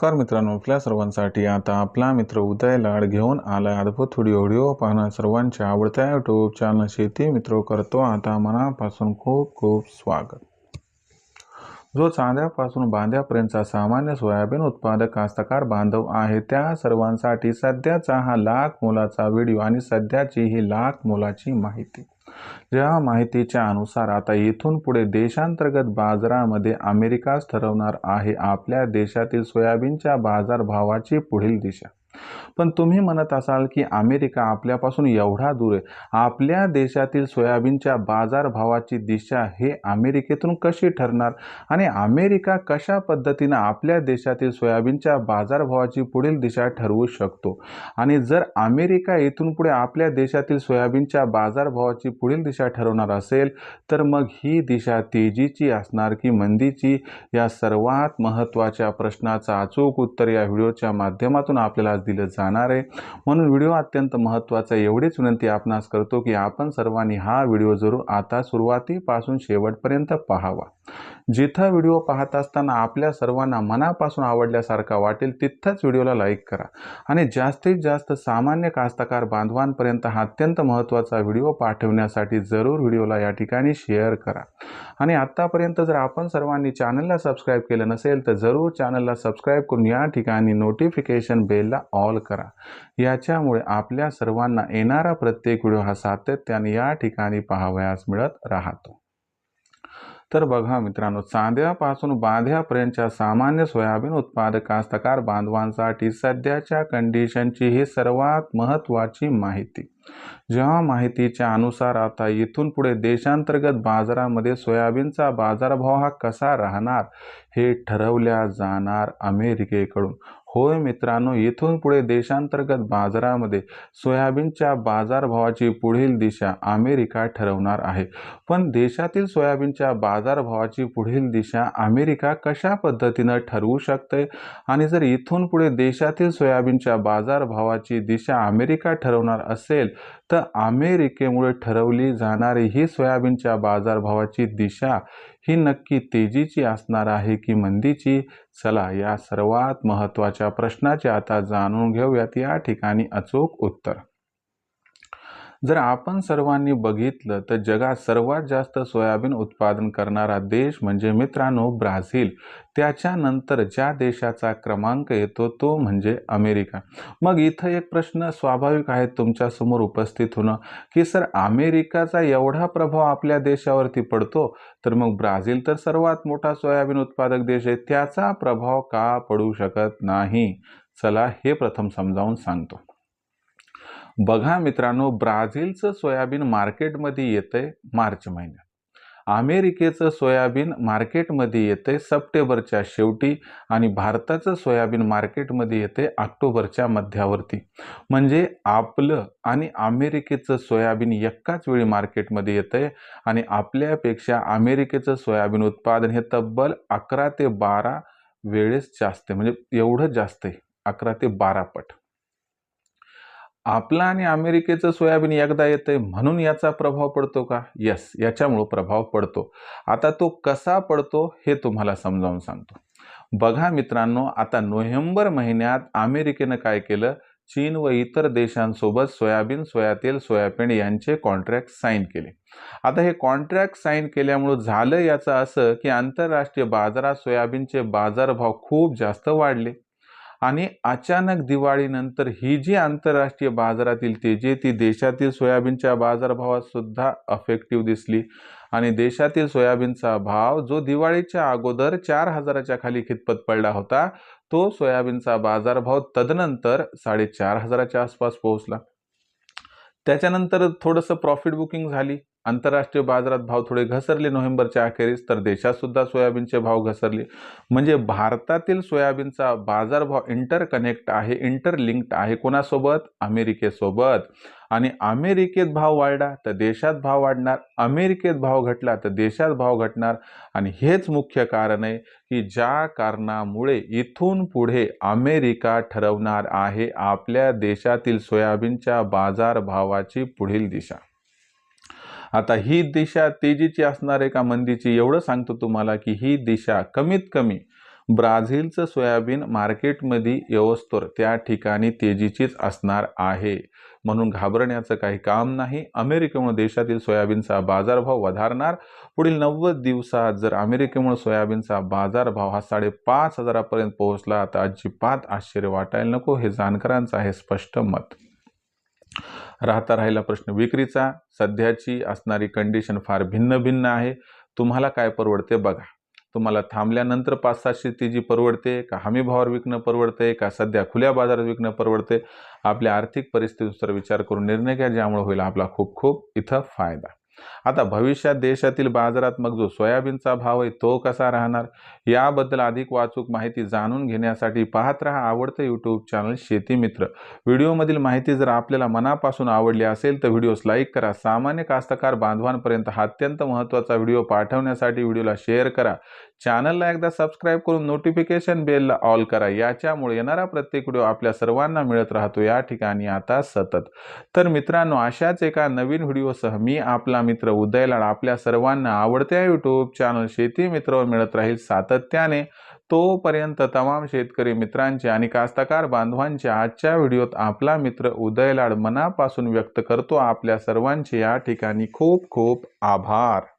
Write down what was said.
नमस्कार मित्रांनो आपल्या सर्वांसाठी आता आपला मित्र उदय लाड घेऊन आलाय अद्भुत व्हिडिओ व्हिडिओ पाहणं सर्वांच्या आवडत्या यूट्यूब चॅनल शेती मित्र करतो. आता मनापासून खूप खूप स्वागत. जो चांद्यापासून बांध्यापर्यंतचा सामान्य सोयाबीन उत्पादक कास्तकार बांधव आहे त्या सर्वांसाठी सध्याचा हा लाख मोलाचा व्हिडिओ आणि सध्याची ही लाख मोलाची माहिती. ज्या माहितीच्या अनुसार आता इथून पुढे देशांतर्गत बाजारामध्ये अमेरिकाच ठरवणार आहे. आपल्या देशातील सोयाबीनच्या बाजारभावाची पुढील दिशा. पण तुम्ही म्हणत असाल की अमेरिका आपल्यापासून एवढा दूर आहे. आपल्या देशातील सोयाबीनच्या बाजारभावाची दिशा हे अमेरिकेतून कशी ठरणार? आणि अमेरिका कशा पद्धतीनं आपल्या देशातील सोयाबीनच्या बाजारभावाची पुढील दिशा ठरवू शकतो? आणि जर अमेरिका इथून पुढे आपल्या देशातील सोयाबीनच्या बाजारभावाची पुढील दिशा ठरवणार असेल तर मग ही दिशा तेजीची असणार की मंदीची? या सर्वात महत्त्वाच्या प्रश्नाचं अचूक उत्तर या व्हिडिओच्या माध्यमातून आपल्याला दिलं जाणार आहे. म्हणून व्हिडिओ अत्यंत महत्त्वाचा एवढीच विनंती आपणास करतो की आपण सर्वांनी हा व्हिडिओ जरूर आता सुरुवातीपासून शेवटपर्यंत पाहावा. जिथं व्हिडिओ पाहत असताना आपल्या सर्वांना मनापासून आवडल्यासारखा वाटेल तिथंच व्हिडिओला लाईक करा. आणि जास्तीत जास्त सामान्य कास्तकार बांधवांपर्यंत हा अत्यंत महत्त्वाचा व्हिडिओ पाठवण्यासाठी जरूर व्हिडिओला या ठिकाणी शेअर करा. आणि आत्तापर्यंत जर आपण सर्वांनी चॅनलला सबस्क्राईब केलं नसेल तर जरूर चॅनलला सबस्क्राईब करून या ठिकाणी नोटिफिकेशन बेलला ऑल करा. याच्यामुळे आपल्या सर्वांना येणारा प्रत्येक व्हिडिओ हा सातत्याने या ठिकाणी पाहावयास मिळत राहतो. तर बघा मित्रांनो चांद्यापासून बांध्यापर्यंतच्या सामान्य सोयाबीन उत्पादक कास्तकार बांधवांसाठी सध्याच्या कंडिशनची ही सर्वात महत्त्वाची माहिती. जेव्हा माहितीच्या अनुसार आता इथून पुढे देशांतर्गत बाजारामध्ये सोयाबीनचा बाजारभाव हा कसा राहणार हे ठरवल्या जाणार अमेरिकेकडून. होय मित्रांनो इथून पुढे देशांतर्गत बाजारामध्ये सोयाबीनच्या बाजारभावाची पुढील दिशा अमेरिका ठरवणार आहे. पण देशातील सोयाबीनच्या बाजारभावाची पुढील दिशा अमेरिका कशा पद्धतीनं ठरवू शकते आणि जर इथून पुढे देशातील सोयाबीनच्या बाजारभावाची दिशा अमेरिका ठरवणार असेल तर अमेरिकेमुळे ठरवली जाणारी ही सोयाबीनच्या बाजारभावाची दिशा ही नक्की तेजीची असणार आहे की मंदीची? चला या सर्वात महत्त्वाच्या प्रश्नाचे आता जाणून घेऊयात. या ठिकाणी अचूक उत्तर. जर आपण सर्वांनी बघितलं तर जगात सर्वात जास्त सोयाबीन उत्पादन करणारा देश म्हणजे मित्रांनो ब्राझील. त्याच्यानंतर ज्या देशाचा क्रमांक येतो तो म्हणजे अमेरिका. मग इथं एक प्रश्न स्वाभाविक आहे तुमच्यासमोर उपस्थित होणं की सर अमेरिकाचा एवढा प्रभाव आपल्या देशावरती पडतो तर मग ब्राझील तर सर्वात मोठा सोयाबीन उत्पादक देश आहे त्याचा प्रभाव का पडू शकत नाही? चला हे प्रथम समजावून सांगतो. बघा मित्रांनो ब्राझीलचं सोयाबीन मार्केटमध्ये येतंय मार्च महिन्यात. अमेरिकेचं सोयाबीन मार्केटमध्ये येते सप्टेंबरच्या शेवटी आणि भारताचं सोयाबीन मार्केटमध्ये येते ऑक्टोबरच्या मध्यावरती. म्हणजे आपलं आणि अमेरिकेचं सोयाबीन एकाच वेळी मार्केटमध्ये येतंय आणि आपल्यापेक्षा अमेरिकेचं सोयाबीन उत्पादन हे तब्बल अकरा ते बारा वेळेस जास्त आहे. म्हणजे एवढं जास्त आहे. अकरा ते बारा पट. आपला आणि अमेरिकेचं सोयाबीन एकदा येतं आहे म्हणून याचा प्रभाव पडतो का? यस याच्यामुळं प्रभाव पडतो. आता तो कसा पडतो हे तुम्हाला समजावून सांगतो. बघा मित्रांनो आता नोव्हेंबर महिन्यात अमेरिकेनं काय केलं? चीन व इतर देशांसोबत सोयाबीन सोयातेल सोयाबीन यांचे कॉन्ट्रॅक्ट साईन केले. आता हे कॉन्ट्रॅक्ट साईन केल्यामुळं झालं याचं असं की आंतरराष्ट्रीय बाजारात सोयाबीनचे बाजारभाव खूप जास्त वाढले. आणि अचानक दिवाळीनंतर ही जी आंतरराष्ट्रीय बाजारातील तेजी ती देशातील सोयाबीनच्या बाजारभावात सुद्धा अफेक्टिव्ह दिसली. आणि देशातील सोयाबीनचा भाव जो दिवाळीच्या अगोदर चार हजाराच्या खाली खितपत पडला होता तो सोयाबीनचा बाजारभाव तदनंतर साडेचार हजाराच्या आसपास पोहोचला. त्याच्यानंतर थोडंसं प्रॉफिट बुकिंग झाली. आंतरराष्ट्रीय बाजारात भाव थोडे घसरले नोव्हेंबरच्या अखेरीस तर देशात सुद्धा सोयाबीनचे भाव घसरले. म्हणजे भारतातील सोयाबीनचा बाजारभाव इंटरकनेक्ट आहे इंटरलिंक्ड आहे कोणासोबत? अमेरिकेसोबत. आणि अमेरिकेत भाव वाढला तर देशात भाव वाढणार. अमेरिकेत भाव घटला तर देशात भाव घटणार. आणि हेच मुख्य कारण आहे की ज्या कारणामुळे इथून पुढे अमेरिका ठरवणार आहे आपल्या देशातील सोयाबीनच्या बाजारभावाची पुढील दिशा. आता ही दिशा तेजीची असणार आहे का मंदीची? एवढं सांगतो तुम्हाला की ही दिशा कमीत कमी ब्राझीलचं सोयाबीन मार्केटमध्ये येवस्तोर त्या ठिकाणी तेजीचीच असणार आहे. म्हणून घाबरण्याचं काही काम नाही. अमेरिकेमुळे देशातील सोयाबीनचा बाजारभाव वधारणार. पुढील नव्वद दिवसात जर अमेरिकेमुळे सोयाबीनचा बाजारभाव हा साडेपाच हजारापर्यंत पोहोचला तर अजिबात आश्चर्य वाटायला नको हे जाणकारांचं आहे स्पष्ट मत. राहता राहिला प्रश्न. विक्रीचा सध्याची असणारी कंडिशन फार भिन्न भिन्न आहे. तुम्हाला काय परवडते बघा. तुम्हाला थांबल्यानंतर पाच सातशे जी परवडते का हमी भावावर विकणं परवडते का सध्या खुल्या बाजारात विकणं परवडते आपल्या आर्थिक परिस्थितीनुसार विचार करून निर्णय घ्या ज्यामुळे होईल आपला खूप खूप इथं फायदा. आता भविष्यात देशातील बाजारात मग जो सोयाबीनचा भाव आहे तो कसा राहणार? याबद्दल अधिक वाचूक माहिती जाणून घेण्यासाठी पाहत राहा आवडतं यूट्यूब चॅनल शेती मित्र. व्हिडिओमधील माहिती जर आपल्याला मनापासून आवडली असेल तर व्हिडिओस लाईक करा. सामान्य कास्तकार बांधवांपर्यंत हा अत्यंत महत्त्वाचा व्हिडिओ पाठवण्यासाठी व्हिडिओला शेअर करा. चॅनलला एकदा सबस्क्राईब करून नोटिफिकेशन बेलला ऑल करा. याच्यामुळे येणारा प्रत्येक व्हिडिओ आपल्या सर्वांना मिळत राहतो. या ठिकाणी आता सतत. तर मित्रांनो अशाच एका नवीन व्हिडिओसह मी आपला मित्र उदयलाड आपल्या सर्वांना आवडत्या यूट्यूब चॅनल शेती मित्रवर मिळत राहील सातत्याने. तोपर्यंत तमाम शेतकरी मित्रांचे आणि कास्तकार बांधवांच्या आजच्या व्हिडिओत आपला मित्र उदयलाड मनापासून व्यक्त करतो. आपल्या सर्वांचे या ठिकाणी खूप खूप आभार.